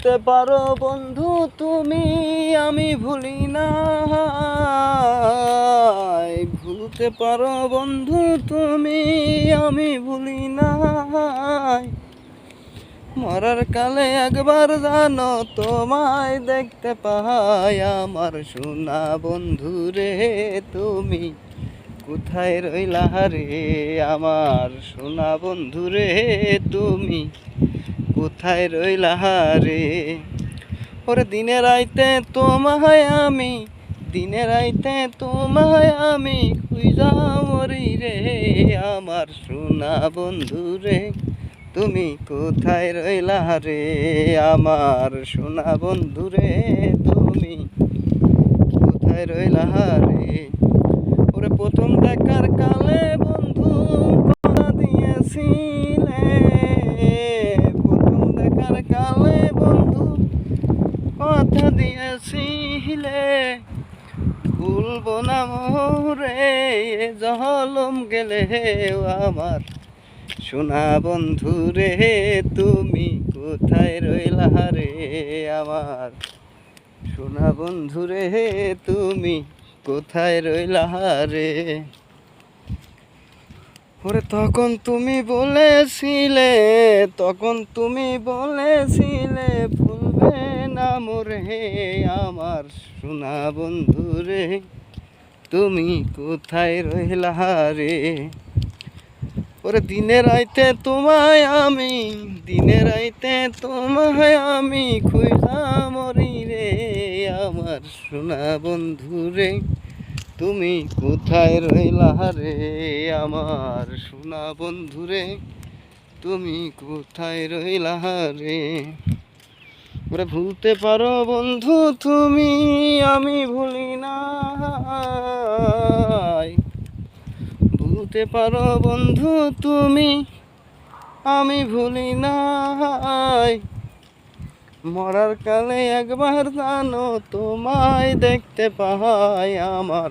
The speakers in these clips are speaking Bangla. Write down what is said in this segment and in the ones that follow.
ভুলতে পারো বন্ধু তুমি, আমি ভুলি না। ভুলতে পারো বন্ধু তুমি, আমি ভুলি না। মরার কালে একবার জানো, তোমায় দেখতে পাই আমার সোনা বন্ধু রে তুমি। কোথায় রইলা রে আমার সোনা বন্ধু রে তুমি? কোথায় রইলা রে ওরে দিনে রাইতে তোমায় আমি দিনে রাইতে তোমায় আমি খুঁজা মরি রে। আমার সোনা বন্ধু রে, তুমি কোথায় রইলা রে আমার সোনা বন্ধু রে, তুমি কোথায় রইলা রে ওরে প্রথম দেখার কালে কালে বন্ধু কথা দিয়েছিলে। ভুলবো না মোরে জলম গেলে আমার। সোনা বন্ধু রে, তুমি কোথায় রইলা রে আমার? সোনা বন্ধু রে, তুমি কোথায় রইলা রে? ওরে তখন তুমি বলেছিলে, তখন তুমি বলেছিলে, ভুলবে না মোরে, আমার সোনা বন্ধু রে। তুমি কোথায় রইলা রে? ওরে দিনে রাইতে তোমায় আমি দিনে রাইতে তোমায় আমি খুঁজা মরি রে, আমার সোনা বন্ধু রে। তুমি কোথায় রইলা রে আমার সোনা বন্ধু রে? তুমি কোথায় রইলা রে? ওরে ভুলতে পারো বন্ধু তুমি, আমি ভুলি না ভুলতে পারো বন্ধু তুমি, আমি ভুলি নাই। মরার কালে একবার জানো তোমায় দেখতে পাই আমার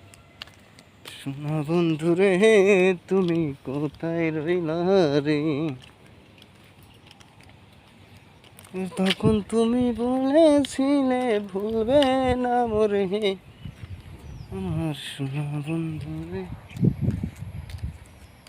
সোনা বন্ধু রে তুমি কোথায় রইলা রে? তখন তুমি বলেছিলে, ভুলবে না মরে। আমার সোনা বন্ধু রে